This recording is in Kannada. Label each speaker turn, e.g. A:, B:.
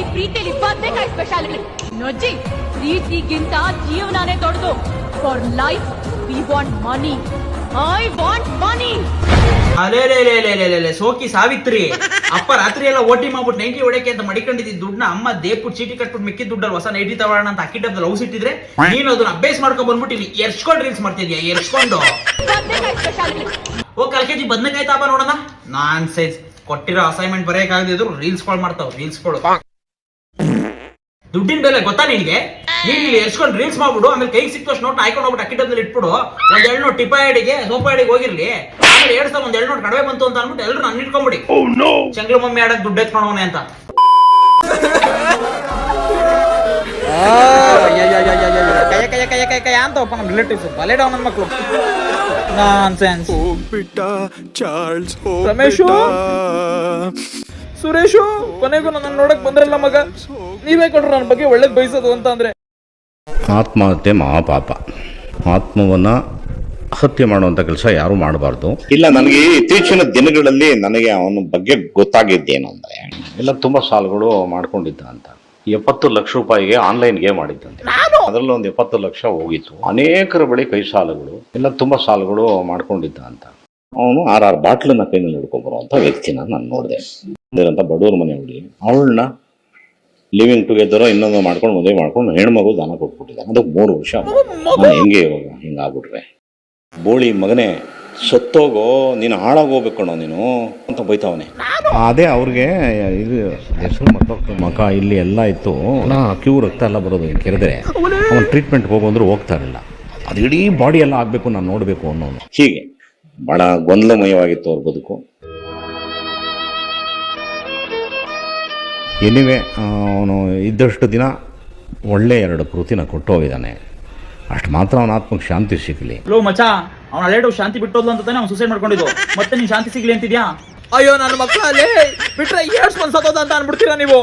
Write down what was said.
A: ಈ ಪ್ರೀತಿಯಲ್ಲಿ ಬದ್ನೆಕಾಯಿ ಸ್ಪೆಷಾಲಿಟಿ ನಜ್ಜಿ ಪ್ರೀತಿಗಿಂತ ಜೀವನಾನೇ ದೊಡ್ಡದು. For life we want money I want money
B: ಅಲೇ ಲೇ ಲೇ ಲೇ ಲೇ ಲೇ ಲೇ ಸೋಕಿ ಸಾವಿತ್ರಿ. ಅಪ್ಪ ರಾತ್ರಿ ಎಲ್ಲ ಓಟಿ ಮಾಡ್ಬಿಟ್ಟು ನೈಟಿ ಹೊಡೆಯಕ್ಕೆ ಅಂತ ಮಡಿಕೊಂಡಿದ್ದ ದುಡ್ಡನ್ನ ಅಮ್ಮ ದೇಪುಟ್ ಚೀಟಿ ಕಟ್ಬಿಟ್ಟು ಮಿಕ್ಕಿದ ದುಡ್ಡಲ್ಲಿ ಹೊಸ ನೈಟಿ ತಗೊಳ್ಳೋಣ ಅಂತ ಅಕ್ಕಿ ಲವ್ ಸಿಟ್ಟಿದ್ರೆ ಇಟ್ಟಿದ್ರೆ ನೀನು ಅದನ್ನ ಅಭ್ಯಾಸ ಮಾಡ್ಕೊಂಡು ಬಂದ್ಬಿಟ್ಟು ಇಲ್ಲಿ ಎರ್ಸ್ಕೊಂಡು ರೀಲ್ಸ್ ಮಾಡ್ತಿದ್ಯಾ? ಎರ್ಸ್ಕೊಂಡು
A: ಓ ಸ್ಪೆಷಾಲಿಟಿ
B: ಓ ಕಾಲ್ ಬದನೆಕಾಯಿ ತಾಪ ನೋಡೋಣ ನಾನ್ ಸೈಜ್ ಕೊಟ್ಟಿರೋ ಅಸೈನ್ಮೆಂಟ್ ಬರೆಯಕ್ಕಾಗದಿದ್ರು ರೀಲ್ಸ್ ಕಾಲ್ ಮಾಡ್ತಾವ. ರೀಲ್ಸ್ ಕೊಡು ದುಡ್ಡಿನ ಬೆಲೆ ಗೊತ್ತಾ ನಿನ್ಗೆ? ನೀನ್ ಇಲ್ಲಿ ಎರ್ಸ್ಕೊಂಡು ರೀಲ್ಸ್ ಮಾಡ್ಬಿಡು ಆಮೇಲೆ ಕೈಗೆ ಸಿಕ್ಕಷ್ಟು ನೋಟ್ ಹಾಕೊಂಡು ಹೋಗ್ಬಿಟ್ಟು ಅಕ್ಕಿ ಇಟ್ಬಿಡು ಒಂದ್ ಎರಡು ನೋಟ್ ಟಿಪ್ಪ ಐಡಿಗೆ ಸೋಪ ಐಡಿಗೆ ಹೋಗಿರ್ಲಿ. ಆಮೇಲೆ ಎರಡ್ ಸಾವಿರ ಒಂದ್ ಎರಡು ನೋಟ್ ಕಡಿಮೆ ಬಂತು ಅಂತ ಅನ್ಬಿಟ್ಟು ಎಲ್ಲರೂ ನನ್ನ ಇಟ್ಕೊಂಬಿಡಿ ಚಂಗ್ಲ ಮಮ್ಮಿ ಆಡಕ್ ದುಡ್ಡು ಎತ್ಕೊಂಡವನೆ ಅಂತ. ಕಯ ಕಯ ಕೈ ಕೈ ಕಯ ಅಂತವಪ್ಪ ನಮ್ಮ ರಿಲೇಟಿವ್ಸ್ ಬಲೆ ಡೌನ್ ನನ್ನ ಮಕ್ಕಳು ನಾನ್ ಸೆನ್ಸ್
C: ಹೋಗ್ಬಿಟ್ಟ ಚಾರ್ಲ್ಸ್
B: ರಮೇಶು? ಸುರೇಶು ಕೊನೆಗೂ ನನ್ನ ನೋಡಕ್ ಬಂದ್ರಲ್ಲ ಮಗ? ನೀವೇ ಕೊಡ್ರು ನನ್ನ ಬಗ್ಗೆ ಒಳ್ಳೇದ್ ಬಯಸೋದು ಅಂತ ಅಂದ್ರೆ?
D: ಆತ್ಮಹತ್ಯೆ ಮಹಾಪಾಪ. ಆತ್ಮವನ್ನ ಹತ್ಯೆ ಮಾಡುವಂತ ಕೆಲಸ ಯಾರು ಮಾಡಬಾರ್ದು.
E: ಇಲ್ಲ ನನಗೆ ಇತ್ತೀಚಿನ ದಿನಗಳಲ್ಲಿ ನನಗೆ ಅವನ ಬಗ್ಗೆ ಗೊತ್ತಾಗಿದ್ದೇನು ಅಂದ್ರೆ
D: ಎಲ್ಲ ತುಂಬಾ ಸಾಲಗಳು ಮಾಡ್ಕೊಂಡಿದ್ದ ಅಂತ ಎಪ್ಪತ್ತು ಲಕ್ಷ ರೂಪಾಯಿಗೆ ಆನ್ಲೈನ್ ಗೇಮ್ ಆಡಿದ್ದಂತೆ. ಅದರಲ್ಲಿ ಒಂದು ಎಪ್ಪತ್ತು ಲಕ್ಷ ಹೋಗಿತ್ತು. ಅನೇಕರ ಬಳಿ ಕೈ ಸಾಲಗಳು ಎಲ್ಲ ತುಂಬಾ ಸಾಲಗಳು ಮಾಡ್ಕೊಂಡಿದ್ದ ಅಂತ
E: ಅವನು ಆರ್ ಆರ್ ಬಾಟ್ಲನ್ನ ಕೈನಲ್ಲಿ ಹಿಡ್ಕೊಂಡ್ ಬರುವಂತ ವ್ಯಕ್ತಿನ ನಾನು ನೋಡಿದೆ. ಅಂತ ಬಡವ್ರ ಮನೆ ಹುಡುಗಿ. ಅವಳನ್ನ ಲಿವಿಂಗ್ ಟುಗೆದರ್ ಇನ್ನೊಂದು ಮಾಡ್ಕೊಂಡು ಮದುವೆ ಮಾಡ್ಕೊಂಡು ಹೆಣ್ಮಗು ದಾನ ಕೊಟ್ಬಿಟ್ಟಿದ್ದಾನೆ ಅದಕ್ಕೆ ಮೂರು ವರ್ಷ ನಾನು ಹೆಂಗೆ ಇವಾಗ ಹಿಂಗಾಗ್ಬಿಟ್ರೆ? ಬೋಳಿ ಮಗನೇ ಸತ್ತೋಗೋ ನೀನು ಹಾಳಾಗೋಗ್ಬೇಕು ಕಣೋ ನೀನು ಅಂತ ಬೈತಾವನೆ.
D: ಅದೇ ಅವ್ರಿಗೆ ಇದು ಹೆಸರು ಮತ್ತೊಕ್ಕ ಮಕ ಇಲ್ಲಿ ಎಲ್ಲ ಇತ್ತು. ನಾ ಕ್ಯೂ ರಕ್ತ ಎಲ್ಲ ಬರೋದು ಕೆರೆದ್ರೆ ಅವನು ಟ್ರೀಟ್ಮೆಂಟ್ ಹೋಗಂದ್ರೆ ಹೋಗ್ತಾ ಇರಲಿಲ್ಲ. ಅದು ಇಡೀ ಬಾಡಿ ಎಲ್ಲ ಆಗಬೇಕು ನಾನು ನೋಡಬೇಕು ಅನ್ನೋನು.
E: ಹೀಗೆ ಭಾಳ ಗೊಂದಲಮಯವಾಗಿತ್ತು ಅವ್ರ ಬದುಕು.
D: ಎನಿವೆ ಅವನು ಇದ್ದಷ್ಟು ದಿನ ಒಳ್ಳೆ ಎರಡು ಕೃತಿನ ಕೊಟ್ಟು ಹೋಗಿದ್ದಾನೆ ಅಷ್ಟು ಮಾತ್ರ ಅವನ ಆತ್ಮಕ್ಕೆ ಶಾಂತಿ ಸಿಗಲಿ.
B: ಹಲೋ ಮಚ ಅವನ ಹಳೆ ಶಾಂತಿ ಬಿಟ್ಟೋದ್ಲು ಅಂತ ತಾನೆ ಅವ್ನು ಸುಸೈಡ್ ಮಾಡ್ಕೊಂಡಿದ್ದು. ಮತ್ತೆ ನೀನ್ ಶಾಂತಿ ಸಿಗ್ಲಿ ಅಂತಿದ್ಯಾ?
F: ಅಯ್ಯೋ ನನ್ನ ಮಕ್ಕಳಲ್ಲಿ ಬಿಟ್ರೆ ಏಳ್ಸ್ ಮನ್ಸೋದ ಅಂತ ಅನ್ಬಿಡ್ತೀರಾ ನೀವು?